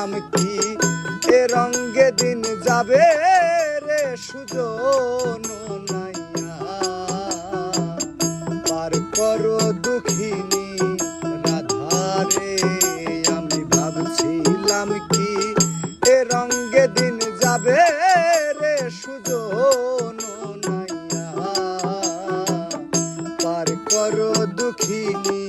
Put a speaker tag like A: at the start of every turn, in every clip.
A: ভাবছিলাম কি? এ রঙ্গে দিন যাবে রে, সুজন নাইয়া। পার করো দুঃখিনী রাধারে, আমি ভাবছিলাম কি? এ রঙ্গে দিন যাবে রে, সুজন নাইয়া। পার করো দুঃখিনী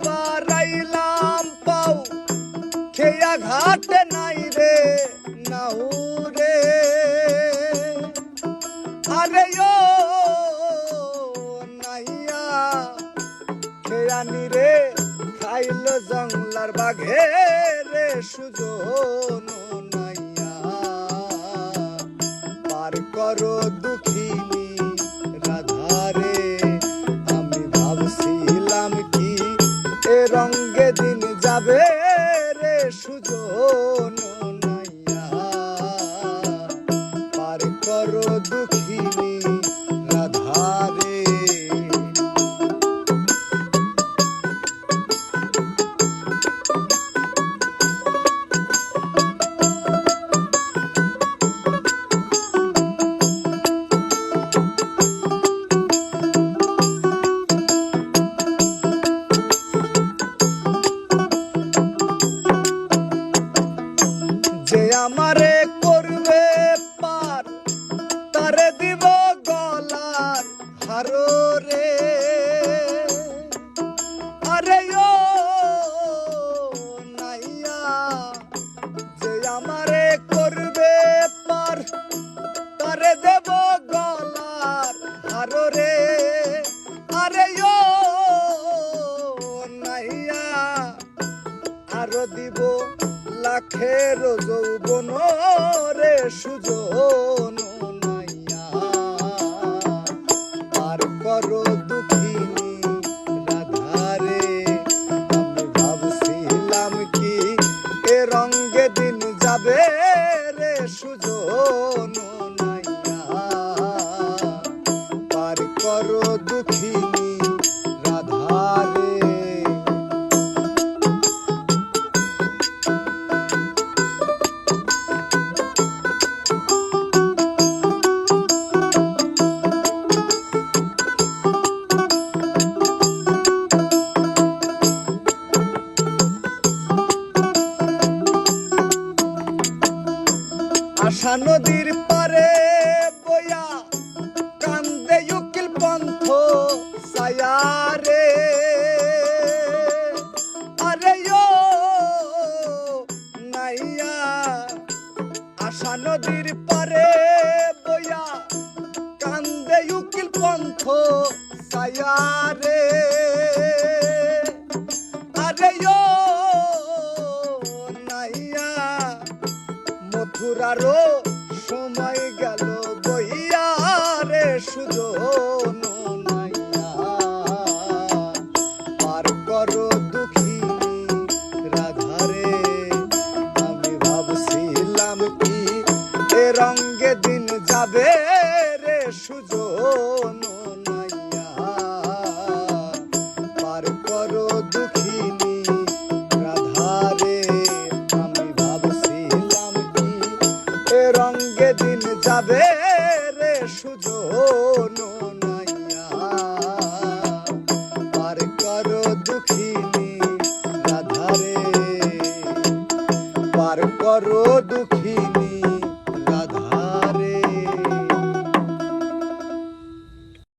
A: উখানে বারাইলাম পাও। খেয়া ঘাট নাই রে, নাও রে। আরে ও নাইয়া খেয়ানি রে, খাইল জংলার বাঘে রে, সুজন নাইয়া। পার করো হারো রে। আরে ও নাইয়া, যে আমারে করবে পার, তারে দেব গলার হারো রে। আরে ও নাইয়া, আরও দিব লাখের যৌবন রে সুজন। আশা নদীর পারে বয়া কান্দে উকিল পন্থ সায়ারে। আরে নাইয়া, আশা নদীর পারে বয়া কান্দে উকিল পন্থ সায়ারে। আরে মথুরারও সময় গেল বইয়া রে সুজন পার করো রাধারে, আমি ভাবছিলাম কি দিন যাবে রে সুজন নাইয়া। পার করো দুঃখিনী রাধারে। পার করো দু